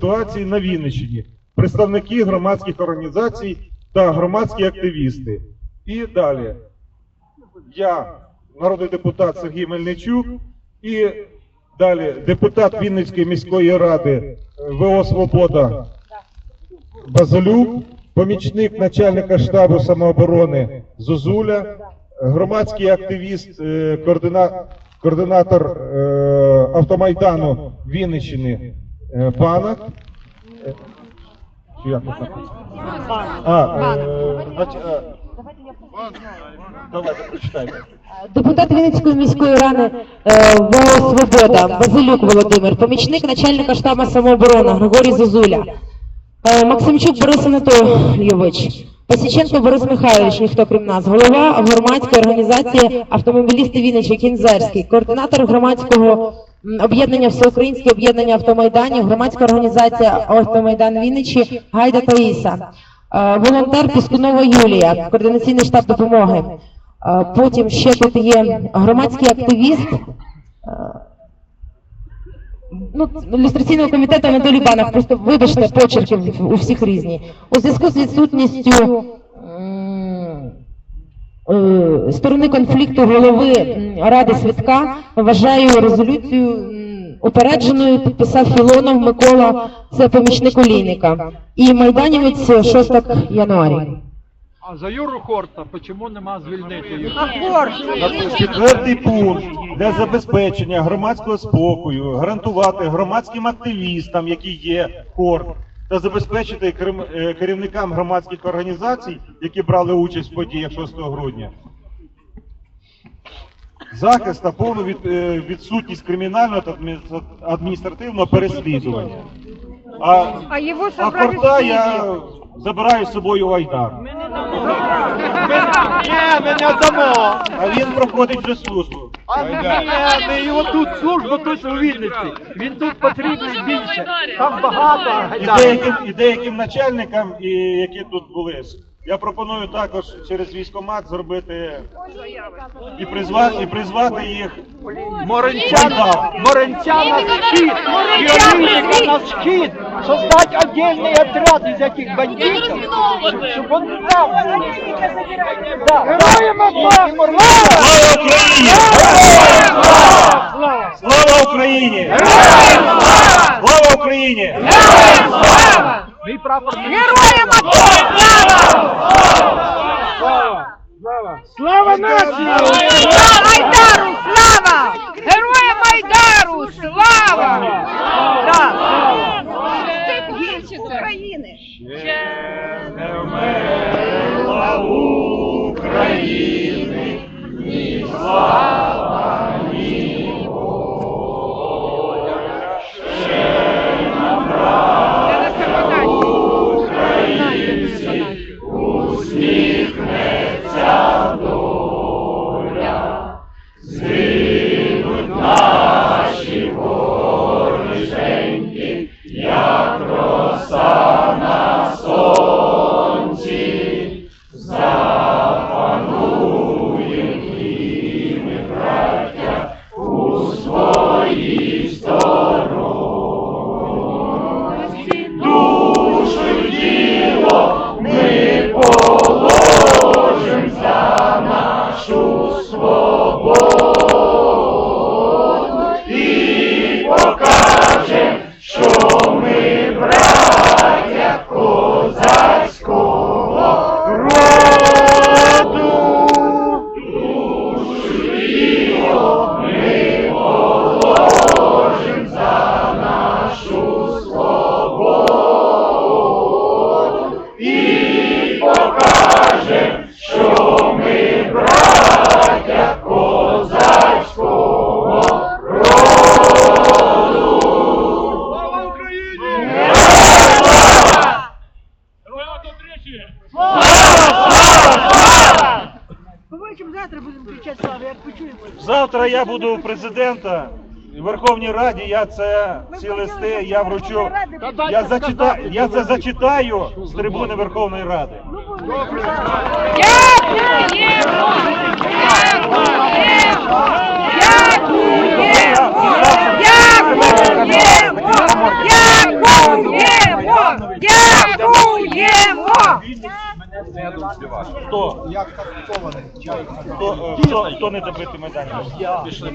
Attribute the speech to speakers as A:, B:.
A: ситуації на Вінниччині, представники громадських організацій та громадські активісти. І далі. Я, народний депутат Сергій Мельничук, і далі депутат Вінницької міської ради е, ВО Свобода. Базилюк, помічник начальника штабу самооборони Зозуля, громадський активіст, е, координатор е, автомайдану Вінниччини е, Панак. Е, чи як це? А, е, значить, е, Давайте прочитайте.
B: Депутат Вінницької міської ради е, ВО Свобода Базилюк Володимир, помічник начальника штабу самооборони Григорій Зозуля, е, Максимчук Борис Анатолійович, Пасіченко Борис Михайлович, ніхто крім нас, голова громадської організації автомобілісти Вінничі Кінзерський, координатор громадського об'єднання Всеукраїнське об'єднання автомайданів, громадська організація Автомайдан Вінничі Гайда Таїса, е, волонтер Піскунова Юлія, координаційний штаб допомоги. Е, Потім ще тут є громадський активіст. е, Ну, ілюстраційного комітету Анатолій Банах, просто вибачте, почерки у всіх різні. У зв'язку з відсутністю сторони конфлікту голови Ради Світка вважаю резолюцію упередженою, підписав Філонов Микола, це помічник Олійника. І майданівець 6 януарі.
C: А за Юру Хорта чому нема звільнити їх?
A: Четвертий пункт для забезпечення громадського спокою, гарантувати громадським активістам, які є КОР, та забезпечити е, керівникам громадських організацій, які брали участь в подіях 6 грудня. Захист та повну е, відсутність кримінального та адміністративного переслідування. А,
D: А
A: а порта я забираю з собою в Айдар.
C: Ні, ми не дамо.
A: А він проходить вже службу.
C: А ні, ми його тут службу тут у Вінниці. Він тут потрібний більше. Там багато
A: і деяким, і деяким начальникам, і які тут були. Я пропоную також через військомат зробити і призвати, і призвати їх.
C: Моренчан, Моренчан на щит, Фіолінника на щит, создать отдельный отряд из этих бандитов, чтобы он там... Да, Героям
A: Слава Україні! Слава Україні! Слава Україні!
C: Мій прапор...
D: Героям АТО! Слава!
C: Слава нації!
D: Слава Айдару! Слава! Героям Айдару! Слава! Завтра
A: я буду у президента. в Верховній Раді я це ці листи я вручу. Я зачитаю, я це зачитаю з трибуни Верховної Ради.
D: Дякуємо!
C: Виграємо!
A: Хто? Хто, е, хто, не добитий майданчик? Пішли.